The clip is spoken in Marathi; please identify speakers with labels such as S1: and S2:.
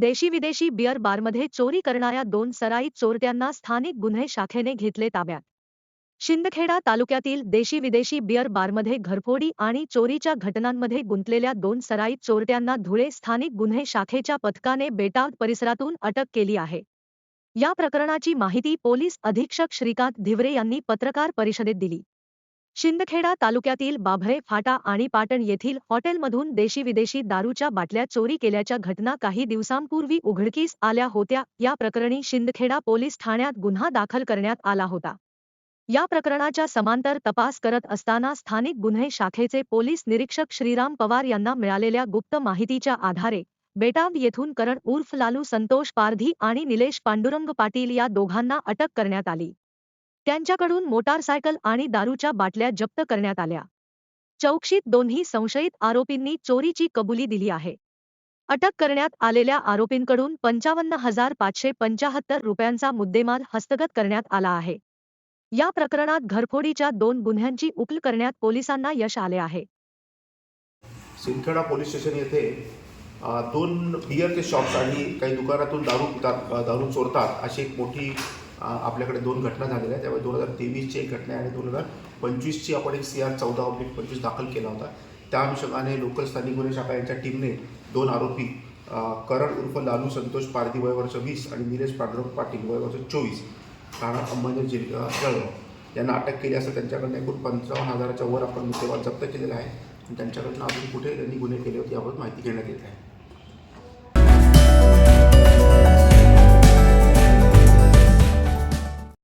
S1: देशी विदेशी बिअर बारमध्ये चोरी करणाऱ्या दोन सराई चोरट्यांना स्थानिक गुन्हे शाखेने घेतले ताब्यात. शिंदखेडा तालुक्यातील देशी विदेशी बिअर बारमध्ये घरफोडी आणि चोरीच्या घटनांमध्ये गुंतलेल्या दोन सराई चोरट्यांना धुळे स्थानिक गुन्हे शाखेच्या पथकाने बेटाव परिसरातून अटक केली आहे. या प्रकरणाची माहिती पोलीस अधीक्षक श्रीकांत धिवरे यांनी पत्रकार परिषदेत दिली. शिंदखेडा तालुक्यातील बाभळे फाटा आणि पाटण येथील हॉटेलमधून देशी विदेशी दारूच्या बाटल्या चोरी केल्याच्या घटना काही दिवसांपूर्वी उघडकीस आल्या होत्या. या प्रकरणी शिंदखेडा पोलीस ठाण्यात गुन्हा दाखल करण्यात आला होता. या प्रकरणाच्या समांतर तपास करत असताना स्थानिक गुन्हे शाखेचे पोलीस निरीक्षक श्रीराम पवार यांना मिळालेल्या गुप्त माहितीच्या आधारे बेटाव येथून करण उर्फ लालू संतोष पारधी आणि निलेश पांडुरंग पाटील या दोघांना अटक करण्यात आली. त्यांच्याकडून मोटारसायकल आणि दारूच्या बाटल्या जप्त करण्यात आल्या. चौकशीत दोन्ही संशयित आरोपींनी चोरीची कबुली दिली आहे. अटक करण्यात आलेल्या आरोपींकडून पंचावन्न हजार पाचशे पंचाहत्तर रुपयांचा मुद्देमाल हस्तगत करण्यात आला आहे. या प्रकरणात घरफोडीच्या दोन गुन्ह्यांची उकल करण्यात पोलिसांना यश आले आहे.
S2: सिंदखेडा पोलीस स्टेशन येथे दोन बियरचे शॉप्स आणि काही दुकानातून दारू दारू चोरतात अशी एक मोठी आपल्याकडे दोन घटना झालेल्या आहेत. त्यामुळे दोन हजार तेवीसची एक घटना आहे आणि दोन हजार पंचवीसची आपण एक सी आर चौदा ऑब्लिक पंचवीस दाखल केला होता. त्या अनुषंगाने लोकल स्थानिक गुन्हे शाखा यांच्या टीमने दोन आरोपी करण उर्फ लालू संतोष पारधी वय वर्ष वीस आणि निलेश पांडुरंग पाटील वय वर्ष चोवीस ठाणा अंबनेर जिल्हा जळगाव यांना अटक केली असं त्यांच्याकडनं एकूण पंचावन्न हजाराच्या वर आपण मुद्देवाद जप्त केलेला आहे. त्यांच्याकडनं अजून कुठे त्यांनी गुन्हे केले होते याबाबत माहिती घेण्यात येत आहे.